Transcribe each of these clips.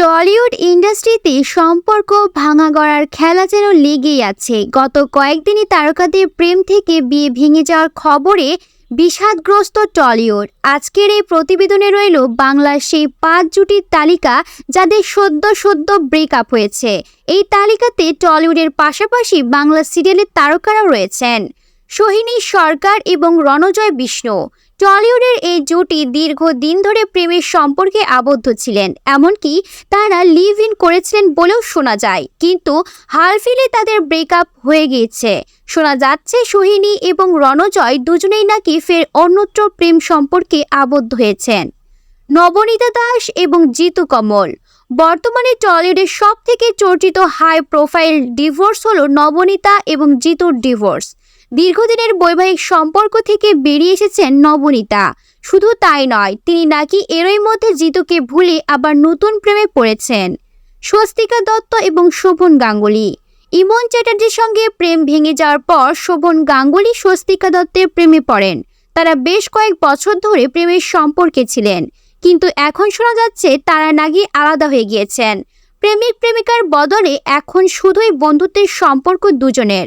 Tollywood ইন্ডাস্ট্রিতে সম্পর্ক ভাঙা গড়ার খেলা যেন লেগেই আছে। গত কয়েকদিনই তারকাদের প্রেম থেকে বিয়ে ভেঙে যাওয়ার খবরে বিষাদগ্রস্ত টলিউড। আজকের এই প্রতিবেদনে রইল বাংলার সেই পাঁচ জুটির তালিকা যাদের সদ্য সদ্য ব্রেকআপ হয়েছে। এই তালিকাতে টলিউডের পাশাপাশি বাংলা সিরিয়ালের তারকারাও রয়েছেন। সোহিনী সরকার এবং রণজয় বিষ্ণু। টলিউডের এই জুটি দীর্ঘদিন ধরে প্রেমের সম্পর্কে আবদ্ধ ছিলেন, এমনকি তারা লিভ ইন করেছিলেন বলেও শোনা যায়। কিন্তু হালফিলে তাদের ব্রেকআপ হয়ে গিয়েছে। শোনা যাচ্ছে সোহিনী এবং রণজয় দুজনেই নাকি ফের অন্যত্র প্রেম সম্পর্কে আবদ্ধ হয়েছেন। নবনীতা দাস এবং জিতু কমল। বর্তমানে টলিউডের সব থেকে চর্চিত হাই প্রোফাইল ডিভোর্স হলো নবনীতা এবং জিতুর ডিভোর্স। দীর্ঘদিনের বৈবাহিক সম্পর্ক থেকে বেরিয়ে এসেছেন নবনীতা। শুধু তাই নয়, তিনি নাকি এরই মধ্যে জিতুকে ভুলে আবার নতুন প্রেমে পড়েছেন। স্বস্তিকা দত্ত এবং শোভন গাঙ্গুলি। ইমন চ্যাটার্জির সঙ্গে প্রেম ভেঙে যাওয়ার পর শোভন গাঙ্গুলি স্বস্তিকা দত্তের প্রেমে পড়েন। তারা বেশ কয়েক বছর ধরে প্রেমের সম্পর্কে ছিলেন, কিন্তু এখন শোনা যাচ্ছে তারা নাকি আলাদা হয়ে গিয়েছেন। প্রেমিক প্রেমিকার বদলে এখন শুধুই বন্ধুত্বের সম্পর্ক দুজনের।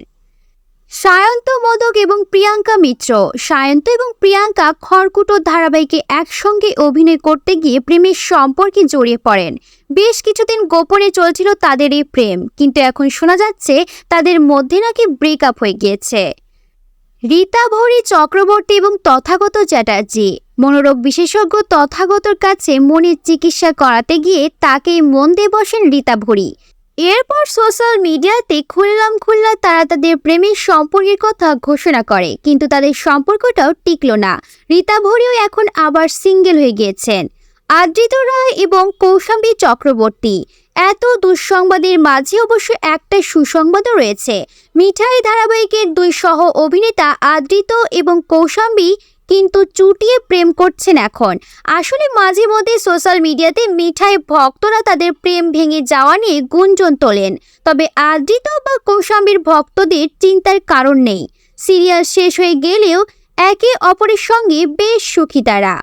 সায়ন্ত, মোদক এবং প্রিয়াঙ্কা মিত্র। সায়ন্ত এবং প্রিয়াঙ্কা খড়কুটো ধারাবাহিকে একসঙ্গে অভিনয় করতে গিয়ে প্রেমের সম্পর্কে জড়িয়ে পড়েন। বেশ কিছুদিন গোপনে চলছিল তাদের এই প্রেম, কিন্তু এখন শোনা যাচ্ছে তাদের মধ্যে নাকি ব্রেকআপ হয়ে গিয়েছে। রীতা, ভৌরি, চক্রবর্তী এবং তথাগত চ্যাটার্জি। মনোরোগ বিশেষজ্ঞ তথাগতর কাছে মনের চিকিৎসা করাতে গিয়ে তাকেই মন দিয়ে বসেন রীতা, ভৌরি। এরপর সোশ্যাল মিডিয়াতে খুললাম খুললা তারা তাদের প্রেমের সম্পর্কের কথা ঘোষণা করে, কিন্তু তাদের সম্পর্কটাও টিকলো না। রীতা ভরিও এখন আবার সিঙ্গেল হয়ে গিয়েছেন। আদৃত রায় এবং কৌশাম্বী চক্রবর্তী। এত দুঃসংবাদের মাঝে অবশ্য একটা সুসংবাদও রয়েছে। মিঠাই ধারাবাহিকের দুই সহ অভিনেতা আদৃত এবং কৌশাম্বী কিন্তু চুটিয়ে প্রেম করছেন এখন। আসলে মাঝে মধ্যে সোশ্যাল মিডিয়াতে মিঠাই ভক্তরা তাদের প্রেম ভেঙে যাওয়া নিয়ে গুঞ্জন তোলেন। তবে আদৃত বা কৌশাম্বীর ভক্তদের চিন্তার কারণ নেই। সিরিয়াল শেষ হয়ে গেলেও একে অপরের সঙ্গে বেশ সুখী তারা।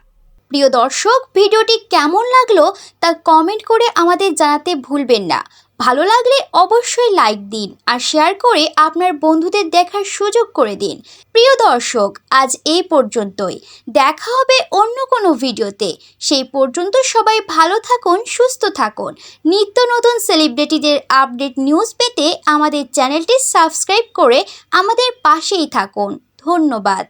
প্রিয় দর্শক, ভিডিওটি কেমন লাগল তা কমেন্ট করে আমাদের জানাতে ভুলবেন না। ভালো লাগলে অবশ্যই লাইক দিন আর শেয়ার করে আপনার বন্ধুদের দেখার সুযোগ করে দিন। প্রিয় দর্শক, আজ এই পর্যন্তই। দেখা হবে অন্য কোনো ভিডিওতে। সেই পর্যন্ত সবাই ভালো থাকুন, সুস্থ থাকুন। নিত্য নতুন সেলিব্রিটিদের আপডেট নিউজ পেতে আমাদের চ্যানেলটি সাবস্ক্রাইব করে আমাদের পাশেই থাকুন। ধন্যবাদ।